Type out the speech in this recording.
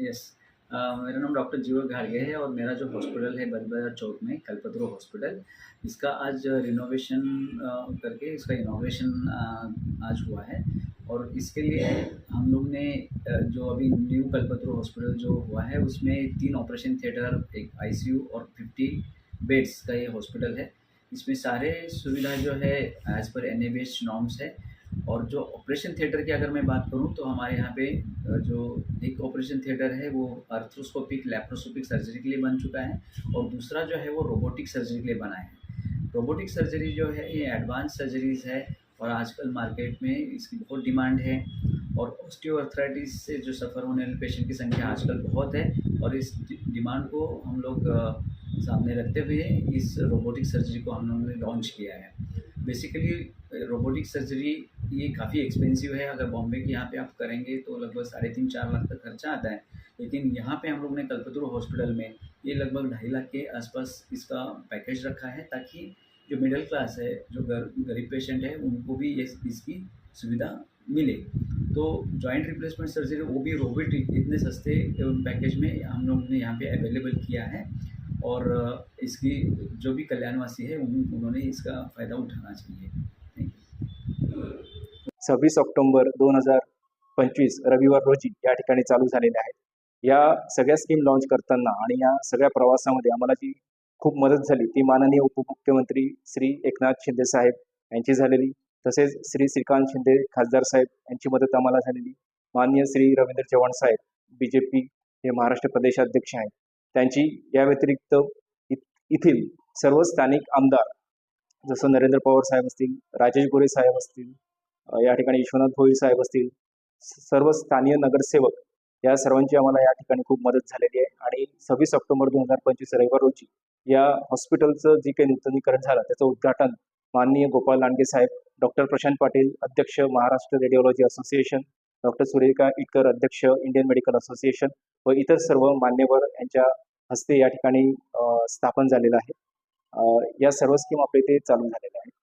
Yes मेरा नाम doctor जीवन घाड़गे है और मेरा जो हॉस्पिटल है बल बाज़ार चौक में, कल्पतरु हॉस्पिटल, इसका आज रिनोवेशन करके इसका इनोवेशन आज हुआ है। और इसके लिए हम लोग ने जो अभी न्यू कल्पतरु हॉस्पिटल जो हुआ है, उसमें तीन ऑपरेशन थिएटर एक आईसीयू और 50 बेड्स का ये हॉस्पिटल है। इसमें सारे सुविधा जो है एज पर एन नॉर्म्स है। और जो ऑपरेशन थिएटर की अगर मैं बात करूँ तो हमारे यहाँ पे जो एक ऑपरेशन थिएटर है, वो अर्थ्रोस्कोपिक लैप्रोस्कोपिक सर्जरी के लिए बन चुका है और दूसरा जो है वो रोबोटिक सर्जरी के लिए बना है। रोबोटिक सर्जरी जो है, ये एडवांस सर्जरीज है और आजकल मार्केट में इसकी बहुत डिमांड है और ऑस्टियोआर्थराइटिस से जो सफ़र होने वाले पेशेंट की संख्या आजकल बहुत है और इस डिमांड को हम लोग सामने रखते हुए इस रोबोटिक सर्जरी को हम लोगों ने लॉन्च किया है। बेसिकली रोबोटिक सर्जरी ये काफ़ी एक्सपेंसिव है। अगर बॉम्बे के यहाँ पे आप करेंगे तो लगभग साढ़े तीन चार लाख तक खर्चा आता है। लेकिन यहाँ पे हम लोग ने कल्पतरु हॉस्पिटल में ये लगभग ढाई लाख के आसपास इसका पैकेज रखा है ताकि जो मिडिल क्लास है जो गर, गरीब पेशेंट है उनको भी ये इसकी सुविधा मिले। तो जॉइंट रिप्लेसमेंट सर्जरी वो भी रोबोटिक इतने सस्ते पैकेज में हम लोग ने यहाँ पे अवेलेबल किया है। और इसकी जो भी कल्याणवासी है उन, उन्होंने इसका फ़ायदा उठाना चाहिए। सव्वीस ऑक्टोंबर दोन हजार पंचवीस रविवार रोजी या ठिकाणी चालू झालेल्या आहेत. या सगळ्या स्कीम लॉन्च करताना आणि या सगळ्या प्रवासामध्ये आम्हाला जी खूप मदत झाली ती माननीय उपमुख्यमंत्री श्री एकनाथ शिंदे साहेब यांची झालेली तसेच श्री श्रीकांत शिंदे खासदार साहेब यांची मदत आम्हाला झालेली माननीय श्री रवींद्र चव्हाण साहेब बी जे पी हे महाराष्ट्र प्रदेशाध्यक्ष आहेत. त्यांची या व्यतिरिक्त इ- येथील सर्व स्थानिक आमदार जसं नरेंद्र पवार साहेब असतील राजेश गोरे साहेब असतील या ठिकाणी विश्वनाथ भोईर साहेब असतील सर्व स्थानीय नगरसेवक या सर्वांची आम्हाला या ठिकाणी खूप मदत झालेली आहे. आणि सव्वीस ऑक्टोबर दोन हजार पंचवीस रविवार रोजी या हॉस्पिटलचं जे काही नूतनीकरण झालं त्याचं उद्घाटन माननीय गोपाल लांडगे साहेब डॉक्टर प्रशांत पाटील अध्यक्ष Maharashtra radiology association doctor Surekha Itkar अध्यक्ष इंडियन मेडिकल असोसिएशन व इतर सर्व मान्यवर यांच्या हस्ते या ठिकाणी स्थापन झालेलं आहे. या सर्व स्कीम आपल्या इथे चालू झालेल्या आहेत.